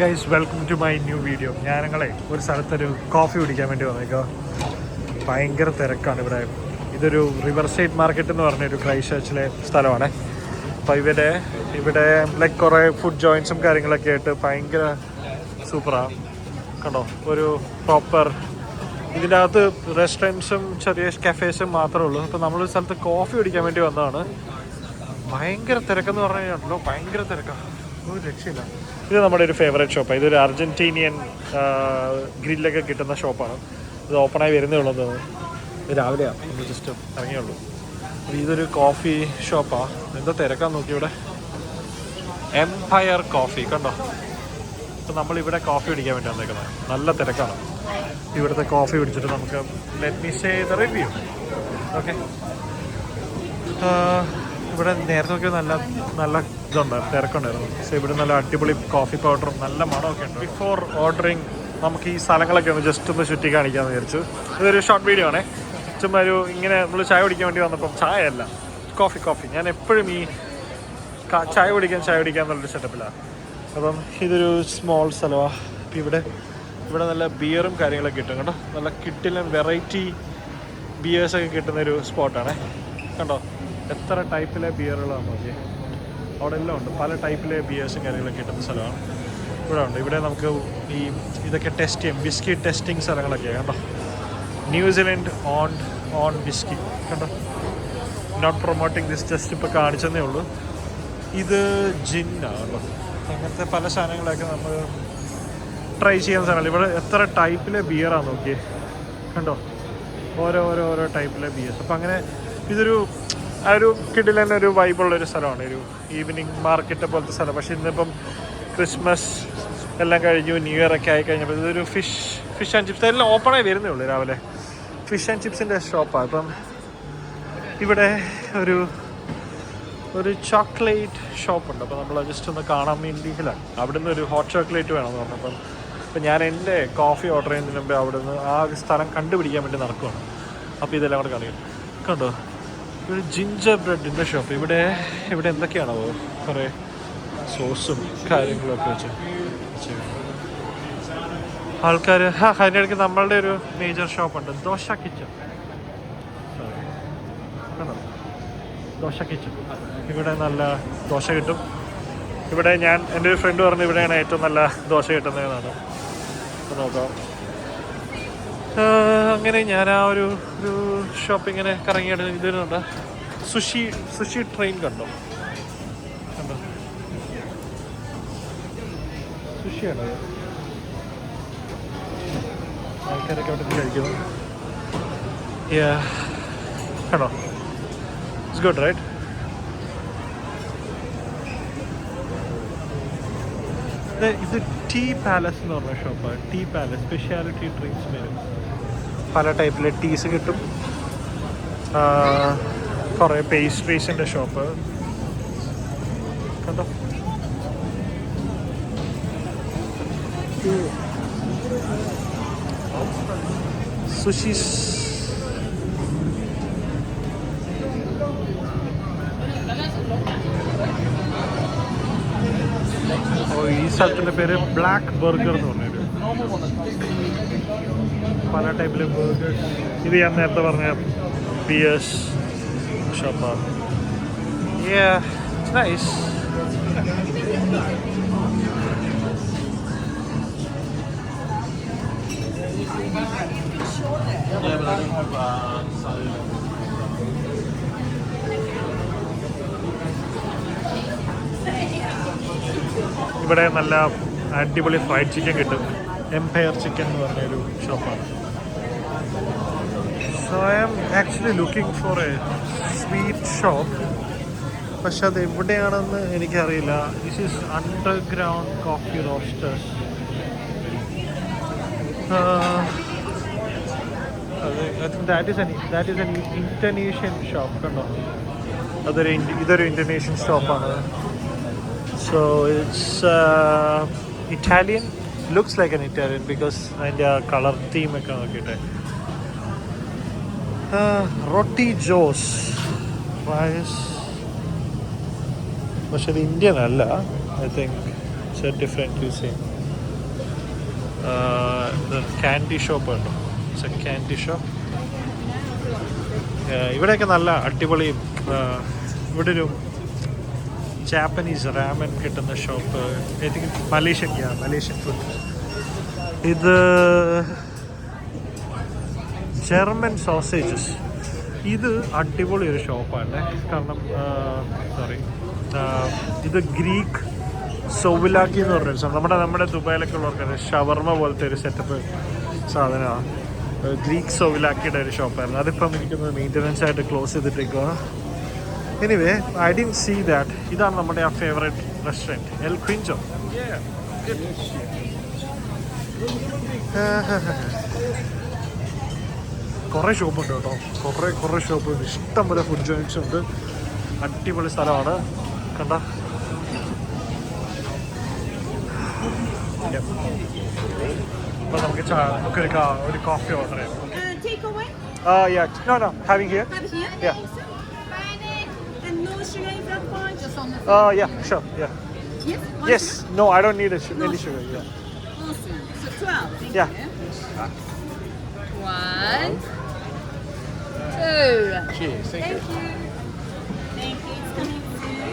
Guys welcome to my new video ഞാൻ ഞങ്ങളെ ഒരു സ്ഥലത്തൊരു കോഫി കുടിക്കാൻ വേണ്ടി വന്നേക്കോ ഭയങ്കര തിരക്കാണ് ഇവിടെ. ഇതൊരു റിവർ സൈഡ് മാർക്കറ്റ് എന്ന് പറഞ്ഞൊരു ക്രൈസ്റ്റ് സ്ഥലമാണ്. അപ്പോൾ ഇവിടെ ഇവിടെ ലൈക്ക് കുറേ ഫുഡ് ജോയിൻസും കാര്യങ്ങളൊക്കെ ആയിട്ട് ഭയങ്കര സൂപ്പറാണ് കണ്ടോ? ഒരു പ്രോപ്പർ ഇതിന്റെ അകത്ത് റെസ്റ്റോറന്റ്സും ചെറിയ കഫേസും മാത്രമേ ഉള്ളൂ. അപ്പോൾ നമ്മളൊരു സ്ഥലത്ത് കോഫി കുടിക്കാൻ വേണ്ടി വന്നതാണ്. ഭയങ്കര തിരക്കെന്ന് പറഞ്ഞു കഴിഞ്ഞാൽ ഭയങ്കര തിരക്കാണ് ഇത് നമ്മുടെ ഒരു ഫേവറേറ്റ് ഷോപ്പാണ് ഇതൊരു അർജന്റീനിയൻ ഗ്രില്ലൊക്കെ കിട്ടുന്ന ഷോപ്പാണ് ഇത് ഓപ്പണായി വരുന്നേ ഉള്ളൂ രാവിലെയാണ് നമ്മൾ ജസ്റ്റ് ഇറങ്ങിയുള്ളൂ. ഇതൊരു കോഫി ഷോപ്പാണ് എന്താ തിരക്കാൻ നോക്കി ഇവിടെ? എംപയർ കോഫി കണ്ടോ? അപ്പോൾ നമ്മളിവിടെ കോഫി കുടിക്കാൻ വേണ്ടി വന്നേക്കുന്നത്. നല്ല തിരക്കാണ്. ഇവിടുത്തെ കോഫി കുടിച്ചിട്ട് നമുക്ക് let me say the review okay ഇവിടെ നേരത്തെ ഒക്കെ നല്ല നല്ല ഇതുണ്ടായിരുന്നു തിരക്കുണ്ടായിരുന്നു. പക്ഷേ ഇവിടെ നല്ല അടിപൊളി കോഫി പൗഡറും നല്ല മണമൊക്കെ ഉണ്ട്. ബിഫോർ ഓർഡറിങ് നമുക്ക് ഈ സ്ഥലങ്ങളൊക്കെ ഒന്ന് ജസ്റ്റ് ഒന്ന് ചുറ്റി കാണിക്കാമെന്ന് വിചാരിച്ചു. ഇതൊരു ഷോർട്ട് വീഡിയോ ആണേ. ചുമ്മാ ഒരു ഇങ്ങനെ നമ്മൾ ചായ കുടിക്കാൻ വേണ്ടി വന്നപ്പം ചായ അല്ല കോഫി കോഫി ഞാൻ എപ്പോഴും ഈ ചായ കുടിക്കാൻ ചായ കുടിക്കാൻ എന്നുള്ളൊരു സെറ്റപ്പിലാണ് അപ്പം ഇതൊരു സ്മോൾ സ്ഥലമാണ് അപ്പം ഇവിടെ ഇവിടെ നല്ല ബിയറും കാര്യങ്ങളൊക്കെ കിട്ടും കേട്ടോ. നല്ല കിട്ടില്ല വെറൈറ്റി ബിയേഴ്സൊക്കെ കിട്ടുന്ന ഒരു സ്പോട്ടാണ് കണ്ടോ? എത്ര ടൈപ്പിലെ ബിയറുകളാണ് നോക്കി അവിടെ എല്ലാം ഉണ്ട്. പല ടൈപ്പിലെ ബിയേഴ്സും കാര്യങ്ങളൊക്കെ കിട്ടുന്ന സ്ഥലമാണ്. ഇവിടെ ഉണ്ട്. ഇവിടെ നമുക്ക് ഈ ഇതൊക്കെ ടെസ്റ്റ് ചെയ്യാം. ബിസ്കി ടെസ്റ്റിംഗ് സ്ഥലങ്ങളൊക്കെ. കണ്ടോ? ന്യൂസിലൻഡ് ഓൺ ഓൺ ബിസ്കി. കണ്ടോ? നോട്ട് പ്രൊമോട്ടിങ് ദിസ് ജസ്റ്റ് ഇപ്പോൾ കാണിച്ചതേ ഉള്ളൂ. ഇത് ജിന്നാണല്ലോ അങ്ങനത്തെ പല സാധനങ്ങളൊക്കെ നമ്മൾ ട്രൈ ചെയ്യുന്ന സാധനങ്ങൾ ഇവിടെ എത്ര ടൈപ്പിലെ ബിയറാണ് നോക്കിയേ. കണ്ടോ? ഓരോ ഓരോ ഓരോ ടൈപ്പിലെ ബിയേഴ്സ് അപ്പം അങ്ങനെ ഇതൊരു ആ ഒരു കിടിൽ തന്നെ ഒരു വൈബുള്ള ഒരു സ്ഥലമാണ്. ഒരു ഈവനിങ് മാർക്കറ്റ് പോലത്തെ സ്ഥലം. പക്ഷേ ഇന്നിപ്പം ക്രിസ്മസ് എല്ലാം കഴിഞ്ഞു ന്യൂ ഇയർ ഒക്കെ ആയി കഴിഞ്ഞപ്പോൾ ഇതൊരു ഫിഷ് ഫിഷ് ആൻഡ് ചിപ്സ് എല്ലാം ഓപ്പണായി വരുന്നേ ഉള്ളൂ രാവിലെ. ഫിഷ് ആൻഡ് ചിപ്സിന്റെ ഷോപ്പാണ് അപ്പം ഇവിടെ ഒരു ഒരു ചോക്ലേറ്റ് ഷോപ്പ് ഉണ്ട്. അപ്പോൾ നമ്മൾ ജസ്റ്റ് ഒന്ന് കാണാൻ വേണ്ടിയിലാണ് നിന്ന് ഒരു ഹോട്ട് ചോക്ലേറ്റ് വേണമെന്ന് പറഞ്ഞു. അപ്പം അപ്പം ഞാൻ എന്റെ കോഫി ഓർഡർ ചെയ്യുന്നതിന് മുമ്പേ നിന്ന് ആ സ്ഥലം കണ്ടുപിടിക്കാൻ വേണ്ടി നടക്കുവാണ്. അപ്പോൾ ഇതെല്ലാം കൂടെ കാണിക്കും. കണ്ടോ? ഒരു ജിഞ്ചർ ബ്രെഡിന്റെ ഷോപ്പ് ഇവിടെ ഇവിടെ എന്തൊക്കെയാണോ കുറേ സോസും കാര്യങ്ങളൊക്കെ വെച്ച്. ആൾക്കാർ അതിന്റെ ഇടയ്ക്ക് നമ്മളുടെ ഒരു മേജർ ഷോപ്പുണ്ട് ദോശ കിച്ചൺ ദോശ കിച്ചൺ ഇവിടെ നല്ല ദോശ കിട്ടും. ഇവിടെ ഞാൻ എന്റെ ഒരു ഫ്രണ്ട് പറഞ്ഞു ഇവിടെയാണ് ഏറ്റവും നല്ല ദോശ കിട്ടുന്നതെന്നാണ്. നോക്കാം. അങ്ങനെ ഞാൻ ആ ഒരു ഒരു ഷോപ്പ് ഇങ്ങനെ ഇത് ഇതിനുണ്ട് സുഷി സുഷി ട്രെയിൻ കണ്ടോ. കണ്ടോ? ഇറ്റ്സ് ഗുഡ് റൈറ്റ് ഇത് ടീ പാലസ് എന്ന് പറഞ്ഞ ഷോപ്പാണ് ടീ പാലസ് സ്പെഷ്യാലിറ്റി ഡ്രിങ്ക്സ് വരും പല ടൈപ്പിലെ ടീസ് കിട്ടും. കുറേ പേസ്ട്രീസിന്റെ ഷോപ്പ് കണ്ടോ? സുഷീസ് ഈ സ്ഥലത്തിന്റെ പേര് ബ്ലാക്ക് ബർഗർ എന്ന് പറഞ്ഞൊരു പല ടൈപ്പിലെ ബർഗേഴ്സ് ഇത് ഞാൻ നേരത്തെ പറഞ്ഞ പിയേഴ്സ് ഷോപ്പാണ് നൈസ് ഇവിടെ നല്ല അടിപൊളി ഫ്രൈഡ് ചിക്കൻ കിട്ടും. എംപയർ ചിക്കൻ എന്ന് പറഞ്ഞൊരു ഷോപ്പാണ് so I am actually looking for a sweet shop പക്ഷെ അത് എവിടെയാണെന്ന് എനിക്കറിയില്ല. This is underground coffee roasters that is that is an international shop കണ്ടോ? അതൊരു ഇതൊരു ഇന്റർനേഷ്യൻ ഷോപ്പാണ് it's uh, Italian. Looks like an Italian because അതിന്റെ ആ കളർ തീമൊക്കെ നോക്കിയിട്ട്. റൊട്ടി ജോസ്. റൈസ് പക്ഷെ ഇത് ഇന്ത്യൻ അല്ല. I think it's a different cuisine candy shop ഉണ്ടോ? ക്യാൻഡി ഷോപ്പ് ഇവിടെയൊക്കെ നല്ല അടിപൊളി ഇവിടെ ഒരു ജാപ്പനീസ് റാമൻ കിട്ടുന്ന shop I think Malaysian Malaysian food ഇത് ജർമ്മൻ സോസേജസ് ഇത് അടിപൊളി ഒരു ഷോപ്പാണ് കാരണം സോറി ഇത് ഗ്രീക്ക് സൗവിലാക്കി എന്ന് പറഞ്ഞൊരു സാധനം. നമ്മുടെ നമ്മുടെ ദുബായിലൊക്കെ ഉള്ളവർക്ക് ഷവർമ പോലത്തെ ഒരു സെറ്റപ്പ് സാധനമാണ്. ഗ്രീക്ക് സൗവിലാക്കിയുടെ ഒരു ഷോപ്പായിരുന്നു അതിപ്പം എനിക്കൊന്ന് മെയിന്റനൻസ് ആയിട്ട് close ചെയ്തിട്ടേക്കുവാണ്. Anyway I didn't see that ഇതാണ് നമ്മുടെ ആ ഫേവറേറ്റ് റെസ്റ്റോറന്റ് എൽ ക്വിഞ്ചോ കുറേ ഷോപ്പുണ്ട് കേട്ടോ കുറേ കുറേ ഷോപ്പുണ്ട് ഇഷ്ടം പോലെ ഫുഡ് ജോയിൻസ് ഉണ്ട് അടിപൊളി സ്ഥലമാണ് കണ്ട അപ്പോൾ നമുക്ക് ചാ നമുക്കൊരു കാ- ഒരു കോഫി ഓർഡർ ചെയ്യാം Uh, yeah no no having here Have here? Yeah. And no sugar in that one? Just on the ആ yeah, sure, yeah. Yes? One yes sugar? need I don't need any sugar yeah Awesome. So 12. Thank Yeah. you. One, two. Cheers Thank you. Thank you. It's coming soon.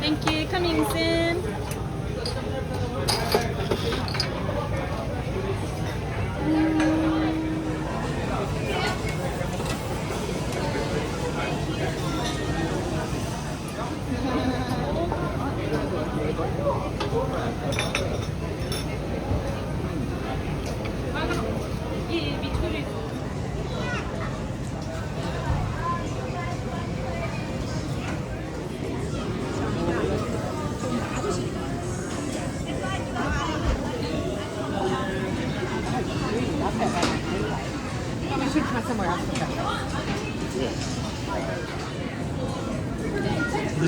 Thank you. Coming soon.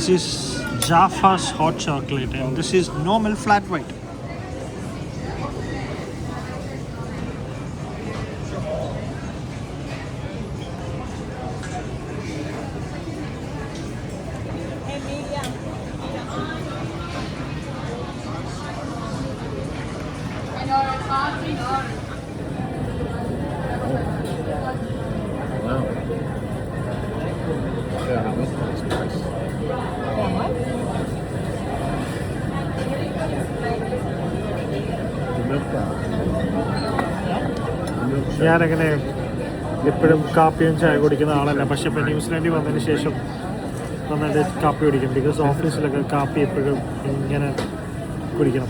This is Jaffa's hot chocolate and this is normal flat white. ഞാനങ്ങനെ എപ്പോഴും കാപ്പിയും ചായ കുടിക്കുന്ന ആളല്ല. പക്ഷെ ഇപ്പം ന്യൂസിലാൻഡിൽ വന്നതിന് ശേഷം നന്നായിട്ട് കാപ്പി കുടിക്കും. ബിക്കോസ് ഓഫീസിലൊക്കെ കാപ്പി എപ്പോഴും ഇങ്ങനെ കുടിക്കണം.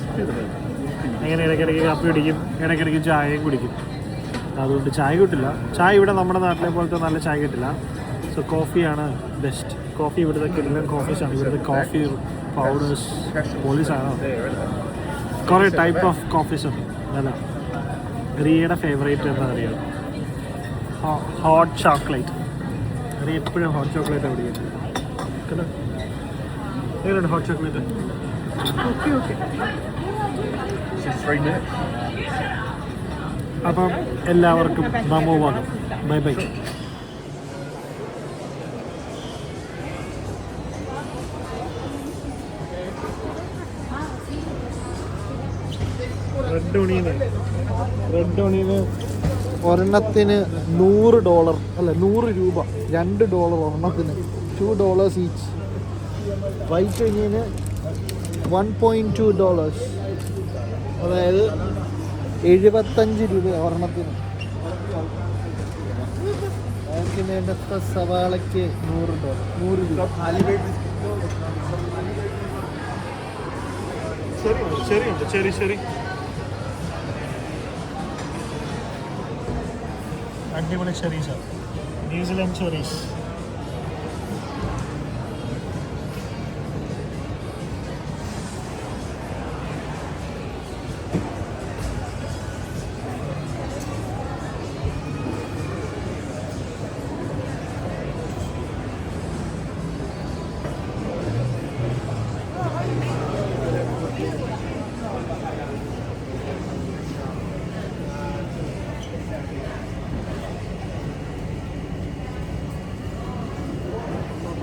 അങ്ങനെ ഇടയ്ക്കിടയ്ക്ക് കാപ്പി കുടിക്കും ഇടയ്ക്കിടയ്ക്ക് ചായയും കുടിക്കും. അതുകൊണ്ട് ചായ കിട്ടില്ല. ചായ ഇവിടെ നമ്മുടെ നാട്ടിലെ പോലത്തെ നല്ല ചായ കിട്ടില്ല. സോ കോഫിയാണ് ബെസ്റ്റ് കോഫി ഇവിടുത്തെ കിടിലൻ കോഫീസാണ് ഇവിടുത്തെ കോഫി പൗഡേഴ്സ് പോലീസാണ് കുറേ ടൈപ്പ് ഓഫ് കോഫീസ് ഉണ്ട്. നല്ല റിയയുടെ ഫേവറേറ്റ് എന്താ അറിയാം ഹോട്ട് ചോക്ലേറ്റ് റിയ എപ്പോഴും ഹോട്ട് ചോക്ലേറ്റ് അവിടെ എങ്ങനെയുണ്ട് ഹോട്ട് ചോക്ലേറ്റ് ഓക്കെ ഓക്കെ. അപ്പം എല്ലാവർക്കും നമോ bye bye. Red onion red onion ഒരെണ്ണത്തിന് നൂറ് ഡോളർ അല്ല നൂറ് രൂപ രണ്ട് ഡോളർ ഒരെണ്ണത്തിന്. Two dollars each white onion one point two dollars അതായത് എഴുപത്തഞ്ച് രൂപ ഒരെണ്ണത്തിന്. അതിന് വേണ്ടത്ര സവാളയ്ക്ക് നൂറ് ഡോളർ നൂറ് രൂപ. ശരി ശരി ശരി ശരി. അടിപൊളി ചെറീസാണ് ന്യൂസിലാൻഡ് ചെറീസ്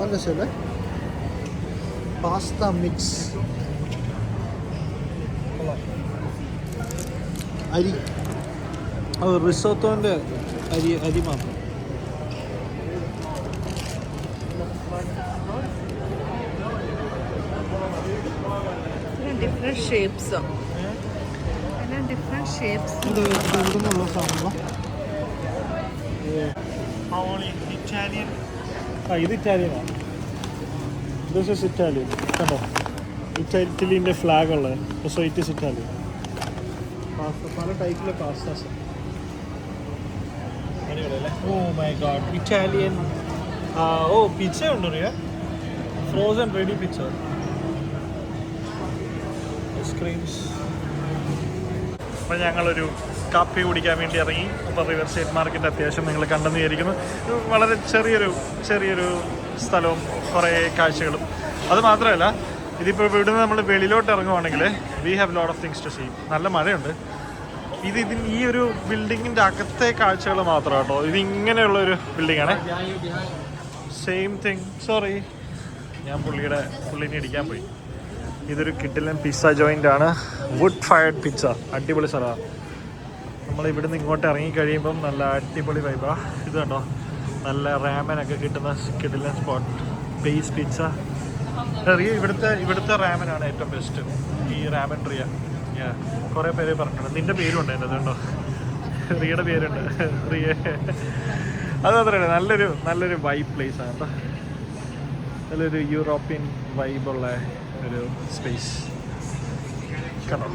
നല്ല രസമല്ലേ പാസ്ത മിക്സ് അരി അത് റിസോത്തോന്റെ അരി അരി മാത്രം ഡിഫറെന്റ് ഷേപ്സ് എല്ലാം ഡിഫറെന്റ് ഷേപ്സ് ഇത് ഇവിടെ നിന്നുള്ള സാധനം ഇറ്റാലിയൻ ആ ഇത് ഇറ്റാലിയനാണ് ദിസ് ഇസ് ഇറ്റാലിയൻ കണ്ടോ? ഇറ്റലിന്റെ ഫ്ലാഗ് ഉള്ളത്. So it is Italian pasta പല ടൈപ്പിലെ pastas oh my God Italian oh പിച്ച ഉണ്ടോ ഫ്രോസൺ റെഡി പിച്ച ഐസ്ക്രീംസ് അപ്പം ഞങ്ങളൊരു കാപ്പി കുടിക്കാൻ വേണ്ടി ഇറങ്ങി. അപ്പോൾ റിവർ സൈഡ് മാർക്കറ്റ് അത്യാവശ്യം നിങ്ങൾ കണ്ടെന്ന് വിചാരിക്കുന്നു. വളരെ ചെറിയൊരു ചെറിയൊരു സ്ഥലവും കുറേ കാഴ്ചകളും. അത് മാത്രമല്ല ഇതിപ്പോൾ ഇവിടുന്ന് നമ്മൾ വെളിയിലോട്ട് ഇറങ്ങുവാണെങ്കിൽ we have lot of things to see നല്ല മഴയുണ്ട്. ഇത് ഇതിന് ഈ ഒരു ബിൽഡിങ്ങിന്റെ അകത്തെ കാഴ്ചകൾ മാത്രം കേട്ടോ ഇത് ഒരു ബിൽഡിങ്ങാണ് സെയിം തിങ് സോറി ഞാൻ പുള്ളിയുടെ പുള്ളിനെ ഇടിക്കാൻ പോയി. ഇതൊരു കിട്ടിലൻ പിസ്സ ജോയിന്റ് ആണ്. വുഡ് ഫയർഡ് പിസ്സ അടിപൊളി സ്ഥലമാണ്. നമ്മൾ ഇവിടുന്ന് ഇങ്ങോട്ട് ഇറങ്ങി കഴിയുമ്പം നല്ല അടിപൊളി വൈബാ ഇത് കണ്ടോ? നല്ല റാമനൊക്കെ കിട്ടുന്ന കിടിലൻ സ്പോട്ട് ബേസ് പിച്ച റിയ ഇവിടുത്തെ ഇവിടുത്തെ റാമനാണ് ഏറ്റവും ബെസ്റ്റ് ഈ റാമൻ റിയ കുറേ പേര് പറഞ്ഞിട്ടുണ്ട്. നിന്റെ പേരുണ്ട് എന്റെ അതുകൊണ്ടോ റിയയുടെ പേരുണ്ട്. റിയ അത് മാത്രമല്ല നല്ലൊരു നല്ലൊരു വൈബ് പ്ലേസ് ആണ് കേട്ടോ. നല്ലൊരു യൂറോപ്യൻ വൈബുള്ള ഒരു സ്പേസ് കണ്ടോ?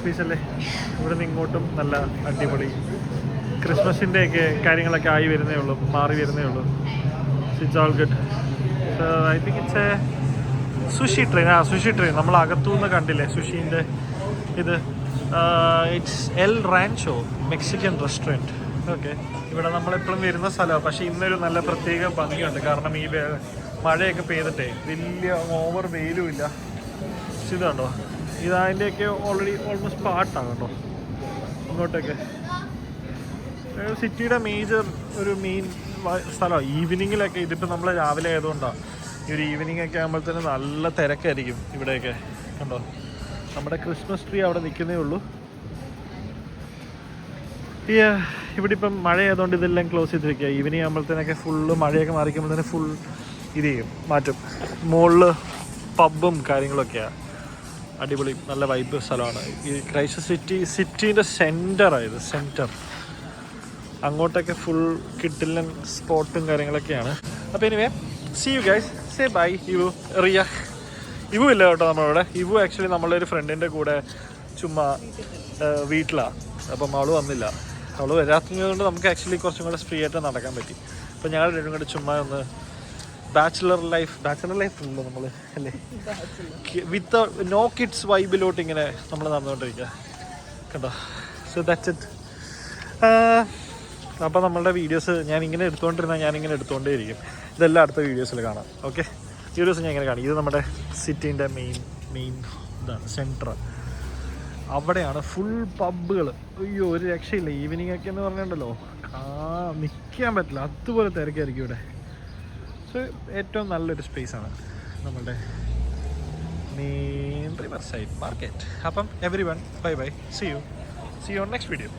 സ്പേസ് അല്ലേ ഇവിടെ നിന്ന് ഇങ്ങോട്ടും നല്ല അടിപൊളി ക്രിസ്മസിന്റെ ഒക്കെ കാര്യങ്ങളൊക്കെ ആയി വരുന്നേ ഉള്ളൂ മാറി വരുന്നേ ഉള്ളൂ. It's all good I think it's a sushi train ആ സുഷി ട്രെയിൻ നമ്മൾ അകത്തുനിന്ന് കണ്ടില്ലേ സുഷീന്റെ ഇത്? It's El Rancho Mexican restaurant okay ഇവിടെ നമ്മളെപ്പോഴും വരുന്ന സ്ഥലമാണ്. പക്ഷേ ഇന്നൊരു നല്ല പ്രത്യേക ഭംഗിയുണ്ട്. കാരണം ഈ മഴയൊക്കെ പെയ്തിട്ടേ വലിയ ഓവർ വെയിലും ഇല്ല. പക്ഷെ ഇത് കണ്ടോ ഇത് അതിന്റെയൊക്കെ ഓൾറെഡി ഓൾമോസ്റ്റ് പാട്ടാണ് കേട്ടോ. ഇങ്ങോട്ടൊക്കെ. സിറ്റിയുടെ മേജർ ഒരു മെയിൻ സ്ഥലമാണ് ഈവനിങ്ങിലൊക്കെ ഇതിപ്പോൾ നമ്മൾ രാവിലെ ആയതുകൊണ്ടാണ് ഈ ഒരു ഈവനിങ് ഒക്കെ ആകുമ്പോഴത്തേന് നല്ല തിരക്കായിരിക്കും ഇവിടെയൊക്കെ. കണ്ടോ? നമ്മുടെ ക്രിസ്മസ് ട്രീ അവിടെ നിൽക്കുന്നേ ഉള്ളൂ. ഈ ഇവിടെ ഇപ്പം മഴ ആയതുകൊണ്ട് ഇതെല്ലാം ക്ലോസ് ചെയ്തിരിക്കുക ഈവനിങ് ആകുമ്പോഴത്തേനൊക്കെ ഫുള്ള് മഴയൊക്കെ മാറിക്കുമ്പോൾ തന്നെ ഫുൾ ഇത് ചെയ്യും. മാറ്റും. മുകളിൽ പബ്ബും കാര്യങ്ങളൊക്കെയാണ് അടിപൊളി നല്ല വൈബ് സ്ഥലമാണ്. ഈ ക്രൈസ്റ്റ് സിറ്റി സിറ്റീന്റെ സെന്ററായത് സെന്റർ അങ്ങോട്ടൊക്കെ ഫുൾ കിട്ടില്ല സ്പോട്ടും കാര്യങ്ങളൊക്കെയാണ്. അപ്പോൾ anyway see you guys say bye you Riya ഇവു ഇല്ല കേട്ടോ നമ്മളിവിടെ. ഇവു ആക്ച്വലി നമ്മളുടെ ഒരു ഫ്രണ്ടിന്റെ കൂടെ ചുമ്മാ വീട്ടിലാണ് അപ്പം അവൾ വന്നില്ല. അവൾ വരാത്തതുകൊണ്ട് നമുക്ക് ആക്ച്വലി കുറച്ചും കൂടെ ഫ്രീ ആയിട്ട് നടക്കാൻ പറ്റി. അപ്പം ഞങ്ങൾ രണ്ടും കൂടെ ചുമ്മാ ഒന്ന് ബാച്ചിലർ ലൈഫ് ബാച്ചുലർ ലൈഫ് ഉള്ളൂ നമ്മൾ അല്ലേ? വിത്ത് നോ കിഡ്സ് വൈബിലോട്ട് ഇങ്ങനെ നമ്മൾ നടന്നുകൊണ്ടിരിക്കുക കണ്ടോ? സോ ദാറ്റ്സ് ഇറ്റ് അപ്പോൾ നമ്മളുടെ വീഡിയോസ് ഞാൻ ഇങ്ങനെ എടുത്തുകൊണ്ടിരുന്നാൽ ഞാനിങ്ങനെ എടുത്തുകൊണ്ടേയിരിക്കും ഇതെല്ലാം അടുത്ത വീഡിയോസിൽ കാണാം. ഓക്കെ വീഡിയോസ് ഞാൻ ഇങ്ങനെ കാണും. ഇത് നമ്മുടെ സിറ്റീന്റെ മെയിൻ മെയിൻ ഇതാണ് സെന്റർ അവിടെയാണ് ഫുൾ പബ്ബുകൾ അയ്യോ ഒരു രക്ഷയില്ല. ഈവനിങ് ഒക്കെ എന്ന് പറഞ്ഞിട്ടുണ്ടല്ലോ. ആ നിൽക്കാൻ പറ്റില്ല. അതുപോലെ തിരക്കായിരിക്കും ഇവിടെ. ഏറ്റവും നല്ലൊരു സ്പേസാണ് നമ്മളുടെ മെയിൻ റിവർ സൈഡ് മാർക്കറ്റ് അപ്പം everyone bye bye see you see you next video